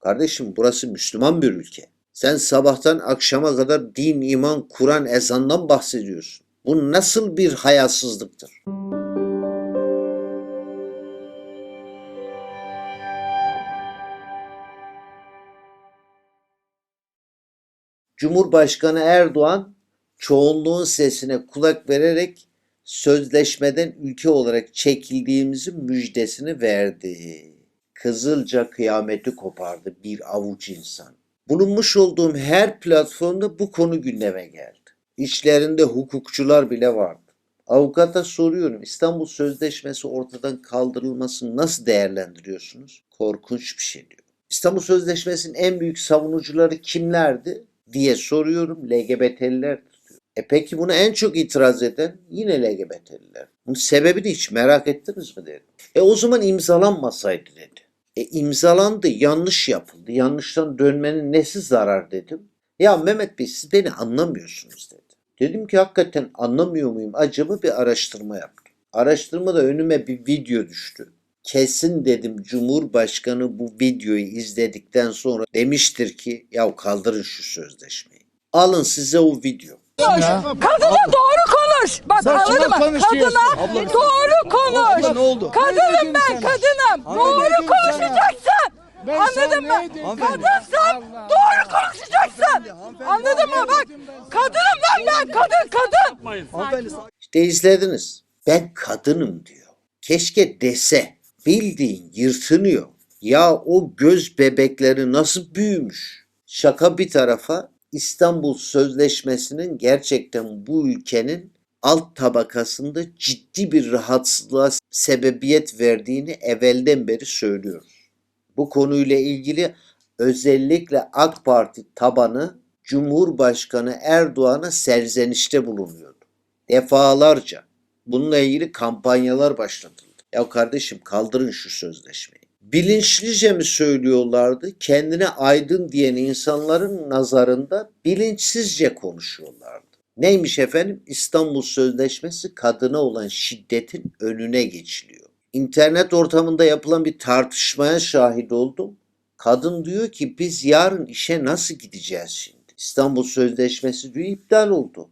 Kardeşim burası Müslüman bir ülke. Sen sabahtan akşama kadar din, iman, Kur'an, ezandan bahsediyorsun. Bu nasıl bir hayasızlıktır? Cumhurbaşkanı Erdoğan çoğunluğun sesine kulak vererek sözleşmeden ülke olarak çekildiğimizin müjdesini verdi. Kızılca kıyameti kopardı bir avuç insan. Bulunmuş olduğum her platformda bu konu gündeme geldi. İçlerinde hukukçular bile vardı. Avukata soruyorum İstanbul Sözleşmesi ortadan kaldırılmasını nasıl değerlendiriyorsunuz? Korkunç bir şey diyor. İstanbul Sözleşmesi'nin en büyük savunucuları kimlerdi diye soruyorum. LGBT'liler diyor. E peki buna en çok itiraz eden yine LGBT'liler. Bunun sebebini hiç merak ettiniz mi dedim. E o zaman imzalanmasaydı dedi. E imzalandı, yanlış yapıldı. Yanlıştan dönmenin nesi zarar dedim. Ya Mehmet Bey siz beni anlamıyorsunuz dedi. Dedim ki hakikaten anlamıyor muyum acaba bir araştırma yaptım. Araştırmada önüme bir video düştü. Kesin dedim Cumhurbaşkanı bu videoyu izledikten sonra demiştir ki ya kaldırın şu sözleşmeyi. Alın size o video. Kadına doğru konuş. Bak Sen kime anladın mı? konuşuyorsun? Kadına Abla- doğru konuş. Abla ne oldu? Kadınım ben kadınım. Doğru dedim konuşacaksın. Ben Anladın mı? Kadınsan doğru konuşacaksın. Hanımefendi, Anladın mı? hanımefendi, Bak kadınım lan ben kadın kadın. Hanımefendi. İşte izlediniz. Ben kadınım diyor. Keşke dese. Bildiğin yırtınıyor. Ya o göz bebekleri nasıl büyümüş? Şaka bir tarafa İstanbul Sözleşmesi'nin gerçekten bu ülkenin alt tabakasında ciddi bir rahatsızlığa sebebiyet verdiğini evvelden beri söylüyoruz. Bu konuyla ilgili özellikle AK Parti tabanı Cumhurbaşkanı Erdoğan'a serzenişte bulunuyordu. Defalarca bununla ilgili kampanyalar başlatıldı. Ya kardeşim kaldırın şu sözleşmeyi. Bilinçlice mi söylüyorlardı? Kendine aydın diyen insanların nazarında bilinçsizce konuşuyorlardı. Neymiş efendim? İstanbul Sözleşmesi kadına olan şiddetin önüne geçiliyor. İnternet ortamında yapılan bir tartışmaya şahit oldum. Kadın diyor ki biz yarın işe nasıl gideceğiz şimdi? İstanbul Sözleşmesi diyor iptal oldu.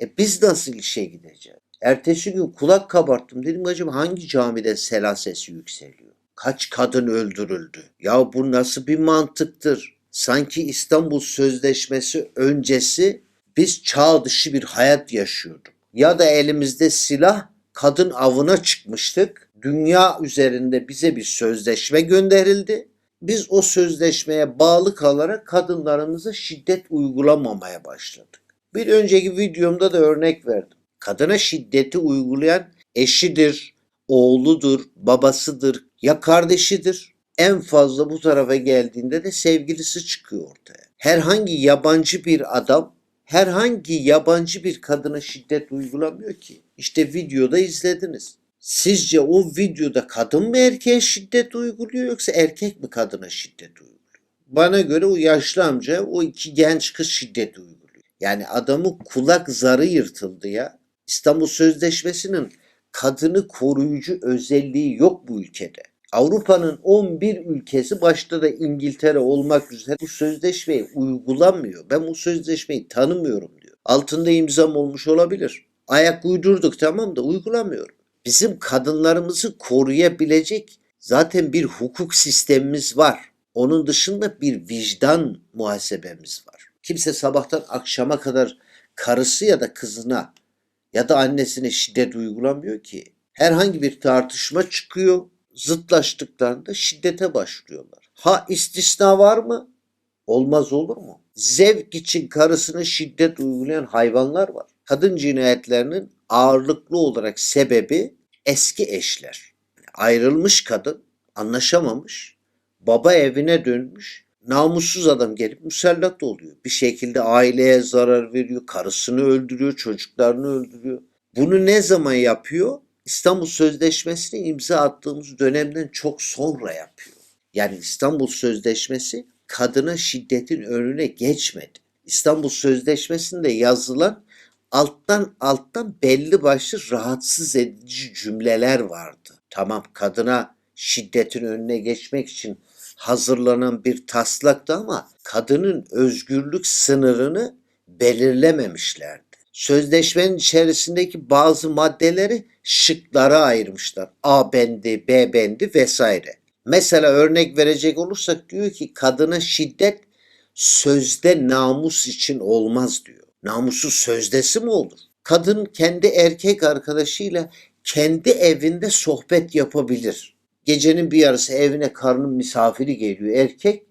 E biz nasıl işe gideceğiz? Ertesi gün kulak kabarttım. Dedim acaba hangi camide sela sesi yükseliyor? Kaç kadın öldürüldü? Ya bu nasıl bir mantıktır? Sanki İstanbul Sözleşmesi öncesi biz çağ dışı bir hayat yaşıyorduk. Ya da elimizde silah kadın avına çıkmıştık. Dünya üzerinde bize bir sözleşme gönderildi. Biz o sözleşmeye bağlı kalarak kadınlarımıza şiddet uygulamamaya başladık. Bir önceki videomda da örnek verdim. Kadına şiddeti uygulayan eşidir, oğludur, babasıdır, ya kardeşidir. En fazla bu tarafa geldiğinde de sevgilisi çıkıyor ortaya. Herhangi yabancı bir adam herhangi yabancı bir kadına şiddet uygulamıyor ki. İşte videoda izlediniz. Sizce o videoda kadın mı erkeğe şiddet uyguluyor yoksa erkek mi kadına şiddet uyguluyor? Bana göre o yaşlı amca o iki genç kız şiddet uyguluyor. Yani adamın kulak zarı yırtıldı ya. İstanbul Sözleşmesi'nin kadını koruyucu özelliği yok bu ülkede. Avrupa'nın 11 ülkesi başta da İngiltere olmak üzere bu sözleşmeyi uygulamıyor. Ben bu sözleşmeyi tanımıyorum diyor. Altında imzam olmuş olabilir. Ayak uydurduk tamam da uygulamıyorum. Bizim kadınlarımızı koruyabilecek zaten bir hukuk sistemimiz var. Onun dışında bir vicdan muhasebemiz var. Kimse sabahtan akşama kadar karısı ya da kızına ya da annesine şiddet uygulamıyor ki. Herhangi bir tartışma çıkıyor, zıtlaştıklarında şiddete başlıyorlar. Ha istisna var mı? Olmaz olur mu? Zevk için karısına şiddet uygulayan hayvanlar var. Kadın cinayetlerinin ağırlıklı olarak sebebi eski eşler. Ayrılmış kadın, anlaşamamış, baba evine dönmüş, namussuz adam gelip musallat oluyor. Bir şekilde aileye zarar veriyor, karısını öldürüyor, çocuklarını öldürüyor. Bunu ne zaman yapıyor? İstanbul Sözleşmesi'ne imza attığımız dönemden çok sonra yapıyor. Yani İstanbul Sözleşmesi kadına şiddetin önüne geçmedi. İstanbul Sözleşmesi'nde yazılan alttan alttan belli başlı rahatsız edici cümleler vardı. Tamam kadına şiddetin önüne geçmek için hazırlanan bir taslaktı ama kadının özgürlük sınırını belirlememişlerdi. Sözleşmenin içerisindeki bazı maddeleri şıklara ayırmışlar. A bendi, B bendi vesaire. Mesela örnek verecek olursak diyor ki kadına şiddet sözde namus için olmaz diyor. Namusu sözdesi mi olur? Kadın kendi erkek arkadaşıyla kendi evinde sohbet yapabilir. Gecenin bir yarısı evine karnın misafiri geliyor erkek.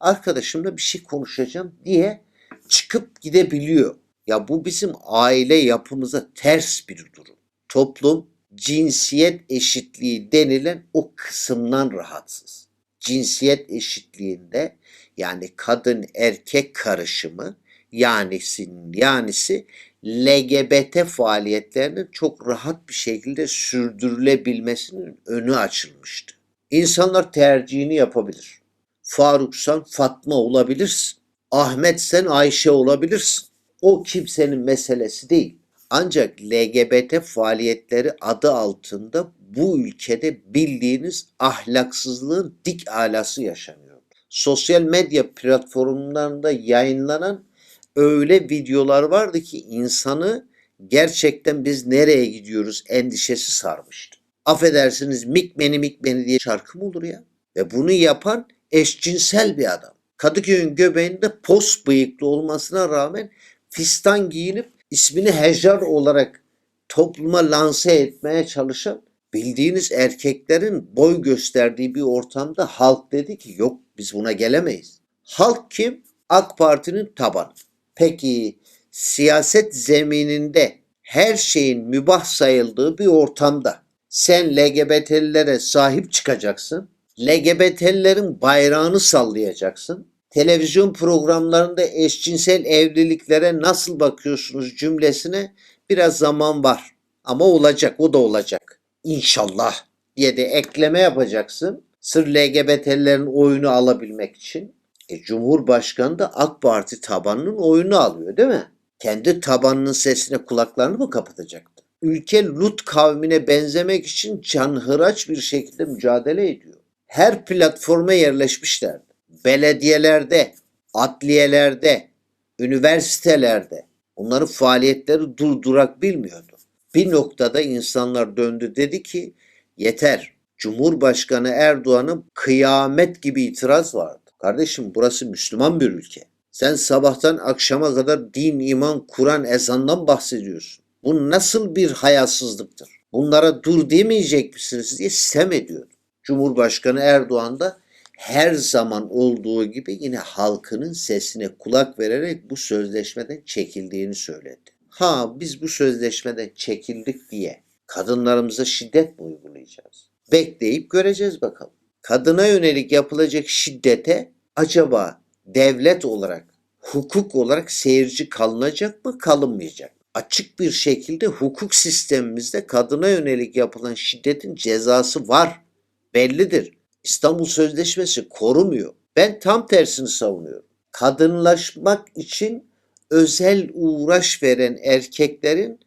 Arkadaşımla bir şey konuşacağım diye çıkıp gidebiliyor. Ya bu bizim aile yapımıza ters bir durum. Toplum cinsiyet eşitliği denilen o kısımdan rahatsız. Cinsiyet eşitliğinde yani kadın erkek karışımı yanisinin yanisi LGBT faaliyetlerinin çok rahat bir şekilde sürdürülebilmesinin önü açılmıştı. İnsanlar tercihini yapabilir. Faruk sen Fatma olabilirsin. Ahmet sen Ayşe olabilirsin. O kimsenin meselesi değil. Ancak LGBT faaliyetleri adı altında bu ülkede bildiğiniz ahlaksızlığın dik alası yaşanıyor. Sosyal medya platformlarında yayınlanan öyle videolar vardı ki insanı gerçekten biz nereye gidiyoruz endişesi sarmıştı. Affedersiniz mikmeni mikmeni diye şarkı mı olur ya? Ve bunu yapan eşcinsel bir adam. Kadıköy'ün göbeğinde pos bıyıklı olmasına rağmen fistan giyinip ismini Hejar olarak topluma lanse etmeye çalışan bildiğiniz erkeklerin boy gösterdiği bir ortamda halk dedi ki yok biz buna gelemeyiz. Halk kim? AK Parti'nin tabanı. Peki siyaset zemininde her şeyin mübah sayıldığı bir ortamda sen LGBT'lilere sahip çıkacaksın. LGBT'lilerin bayrağını sallayacaksın. Televizyon programlarında eşcinsel evliliklere nasıl bakıyorsunuz cümlesine biraz zaman var. Ama olacak, o da olacak. İnşallah diye de ekleme yapacaksın. Sırf LGBT'lilerin oyunu alabilmek için. E, Cumhurbaşkanı da AK Parti tabanının oyunu alıyor değil mi? Kendi tabanının sesine kulaklarını mı kapatacaktı? Ülke Lut kavmine benzemek için canhıraç bir şekilde mücadele ediyor. Her platforma yerleşmişlerdi. Belediyelerde, adliyelerde, üniversitelerde onların faaliyetleri durdurak bilmiyordu. Bir noktada insanlar döndü dedi ki yeter. Cumhurbaşkanı Erdoğan'ın kıyamet gibi itiraz vardı. Kardeşim burası Müslüman bir ülke. Sen sabahtan akşama kadar din, iman, Kur'an, ezandan bahsediyorsun. Bu nasıl bir hayasızlıktır? Bunlara dur demeyecek misiniz diye sitem ediyordu. Cumhurbaşkanı Erdoğan da her zaman olduğu gibi yine halkının sesine kulak vererek bu sözleşmeden çekildiğini söyledi. Ha biz bu sözleşmeden çekildik diye kadınlarımıza şiddet mi uygulayacağız? Bekleyip göreceğiz bakalım. Kadına yönelik yapılacak şiddete acaba devlet olarak, hukuk olarak seyirci kalınacak mı, kalınmayacak mı? Açık bir şekilde hukuk sistemimizde kadına yönelik yapılan şiddetin cezası var. Bellidir. İstanbul Sözleşmesi korumuyor. Ben tam tersini savunuyorum. Kadınlaşmak için özel uğraş veren erkeklerin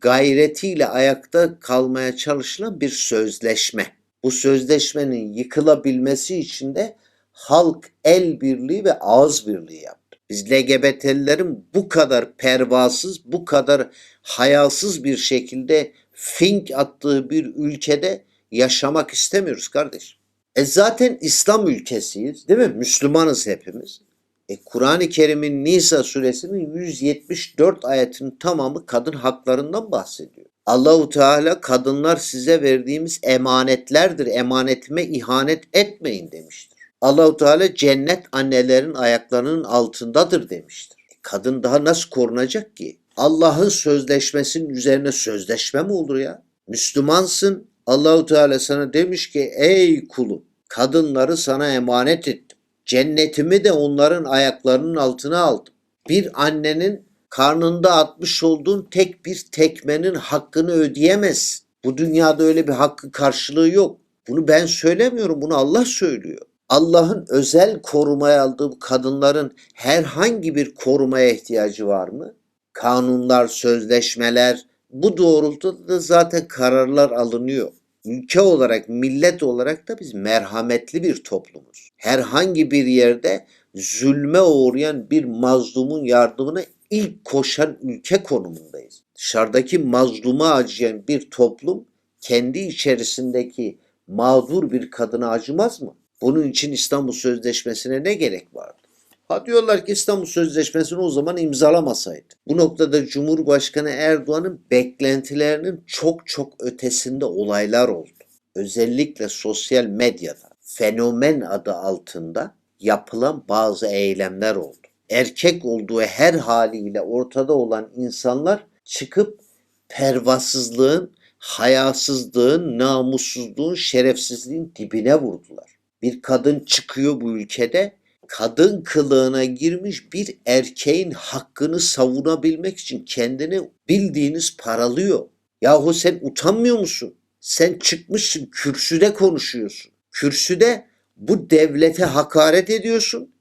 gayretiyle ayakta kalmaya çalışılan bir sözleşme. Bu sözleşmenin yıkılabilmesi için de halk el birliği ve ağız birliği yaptı. Biz LGBT'lilerin bu kadar pervasız, bu kadar hayasız bir şekilde fink attığı bir ülkede yaşamak istemiyoruz kardeşim. E zaten İslam ülkesiyiz değil mi? Müslümanız hepimiz. E Kur'an-ı Kerim'in Nisa suresinin 174 ayetinin tamamı kadın haklarından bahsediyor. Allahu Teala kadınlar size verdiğimiz emanetlerdir. Emanetime ihanet etmeyin demiştir. Allahu Teala cennet annelerin ayaklarının altındadır demiştir. E kadın daha nasıl korunacak ki? Allah'ın sözleşmesinin üzerine sözleşme mi olur ya? Müslümansın. Allahu Teala sana demiş ki ey kulum kadınları sana emanet ettim. Cennetimi de onların ayaklarının altına aldım. Bir annenin karnında atmış olduğun tek bir tekmenin hakkını ödeyemez. Bu dünyada öyle bir hakkı karşılığı yok. Bunu ben söylemiyorum, bunu Allah söylüyor. Allah'ın özel korumaya aldığı kadınların herhangi bir korumaya ihtiyacı var mı? Kanunlar, sözleşmeler bu doğrultuda da zaten kararlar alınıyor. Ülke olarak, millet olarak da biz merhametli bir toplumuz. Herhangi bir yerde zulme uğrayan bir mazlumun yardımına ilk koşan ülke konumundayız. Dışarıdaki mazluma acıyan bir toplum kendi içerisindeki mağdur bir kadına acımaz mı? Bunun için İstanbul Sözleşmesi'ne ne gerek vardı? Ha diyorlar ki İstanbul Sözleşmesi'ni o zaman imzalamasaydı. Bu noktada Cumhurbaşkanı Erdoğan'ın beklentilerinin çok çok ötesinde olaylar oldu. Özellikle sosyal medyada fenomen adı altında yapılan bazı eylemler oldu. Erkek olduğu her haliyle ortada olan insanlar çıkıp pervasızlığın, hayasızlığın, namussuzluğun, şerefsizliğin dibine vurdular. Bir kadın çıkıyor bu ülkede kadın kılığına girmiş bir erkeğin hakkını savunabilmek için kendini bildiğiniz paralıyor. Yahu sen utanmıyor musun? Sen çıkmışsın kürsüde konuşuyorsun. Kürsüde bu devlete hakaret ediyorsun.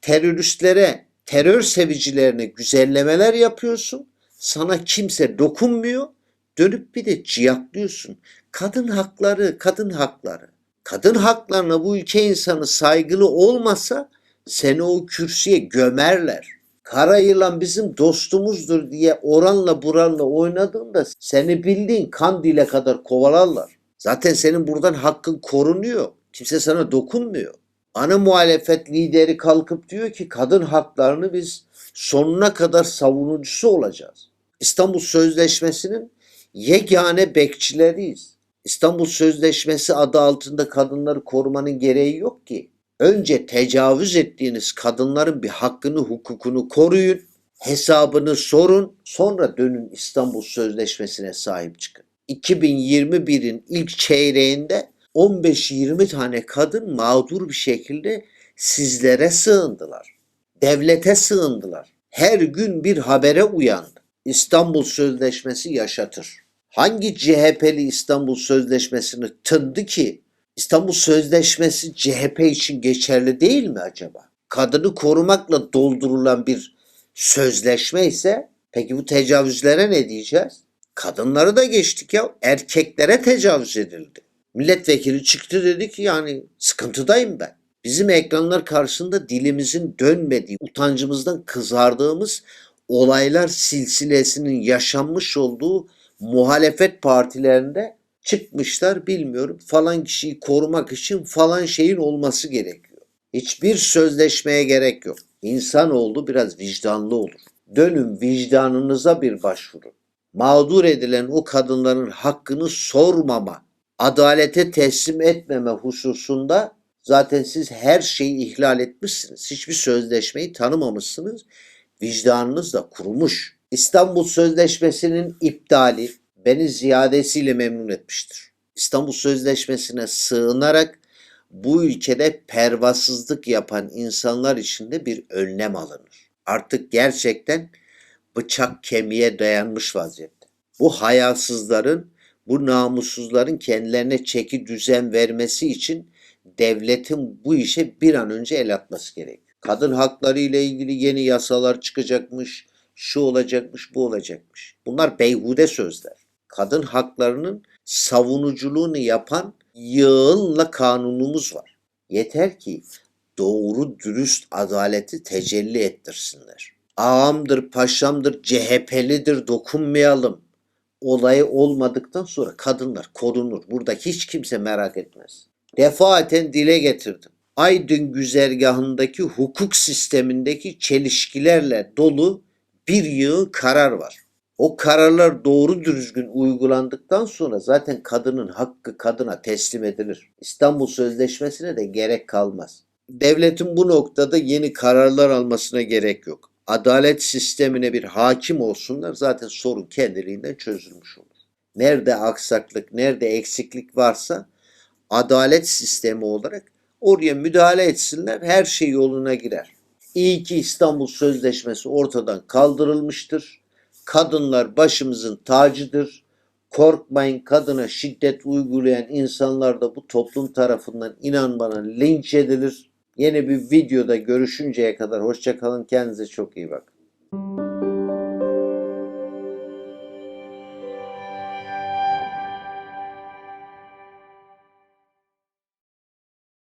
Teröristlere, terör sevicilerine güzellemeler yapıyorsun. Sana kimse dokunmuyor. Dönüp bir de ciyaklıyorsun. Kadın hakları, kadın hakları. Kadın haklarına bu ülke insanı saygılı olmasa seni o kürsüye gömerler. Kara yılan bizim dostumuzdur diye oranla buranla oynadığında seni bildiğin Kandil'e kadar kovalarlar. Zaten senin buradan hakkın korunuyor. Kimse sana dokunmuyor. Ana muhalefet lideri kalkıp diyor ki kadın haklarını biz sonuna kadar savunucusu olacağız. İstanbul Sözleşmesi'nin yegane bekçileriyiz. İstanbul Sözleşmesi adı altında kadınları korumanın gereği yok ki. Önce tecavüz ettiğiniz kadınların bir hakkını, hukukunu koruyun, hesabını sorun, sonra dönün İstanbul Sözleşmesi'ne sahip çıkın. 2021'in ilk çeyreğinde 15-20 tane kadın mağdur bir şekilde sizlere sığındılar. Devlete sığındılar. Her gün bir habere uyandı. İstanbul Sözleşmesi yaşatır. Hangi CHP'li İstanbul Sözleşmesi'ni tındı ki İstanbul Sözleşmesi CHP için geçerli değil mi acaba? Kadını korumakla doldurulan bir sözleşme ise peki bu tecavüzlere ne diyeceğiz? Kadınları da geçtik ya erkeklere tecavüz edildi. Milletvekili çıktı dedi ki yani sıkıntıdayım ben. Bizim ekranlar karşısında dilimizin dönmediği, utancımızdan kızardığımız olaylar silsilesinin yaşanmış olduğu muhalefet partilerinde çıkmışlar bilmiyorum falan kişiyi korumak için falan şeyin olması gerekiyor. Hiçbir sözleşmeye gerek yok. İnsan oldu biraz vicdanlı olur. Dönün vicdanınıza bir başvurun. Mağdur edilen o kadınların hakkını sormama, adalete teslim etmeme hususunda zaten siz her şeyi ihlal etmişsiniz. Hiçbir sözleşmeyi tanımamışsınız. Vicdanınız da kurumuş. İstanbul Sözleşmesi'nin iptali beni ziyadesiyle memnun etmiştir. İstanbul Sözleşmesi'ne sığınarak bu ülkede pervasızlık yapan insanlar için de bir önlem alınır. Artık gerçekten bıçak kemiğe dayanmış vaziyette. Bu hayasızların, bu namussuzların kendilerine çeki düzen vermesi için devletin bu işe bir an önce el atması gerekiyor. Kadın hakları ile ilgili yeni yasalar çıkacakmış, şu olacakmış, bu olacakmış. Bunlar beyhude sözler. Kadın haklarının savunuculuğunu yapan yığınla kanunumuz var. Yeter ki doğru dürüst adaleti tecelli ettirsinler. Ağamdır, paşamdır, CHP'lidir dokunmayalım. Olayı olmadıktan sonra kadınlar korunur. Burada hiç kimse merak etmez. Defaten dile getirdim. Aydın güzergahındaki hukuk sistemindeki çelişkilerle dolu bir yığın karar var. O kararlar doğru düzgün uygulandıktan sonra zaten kadının hakkı kadına teslim edilir. İstanbul Sözleşmesi'ne de gerek kalmaz. Devletin bu noktada yeni kararlar almasına gerek yok. Adalet sistemine bir hakim olsunlar zaten sorun kendiliğinden çözülmüş olur. Nerede aksaklık, nerede eksiklik varsa adalet sistemi olarak oraya müdahale etsinler her şey yoluna girer. İyi ki İstanbul Sözleşmesi ortadan kaldırılmıştır. Kadınlar başımızın tacıdır. Korkmayın kadına şiddet uygulayan insanlar da bu toplum tarafından inan bana linç edilir. Yeni bir videoda görüşünceye kadar hoşçakalın kendinize çok iyi bakın.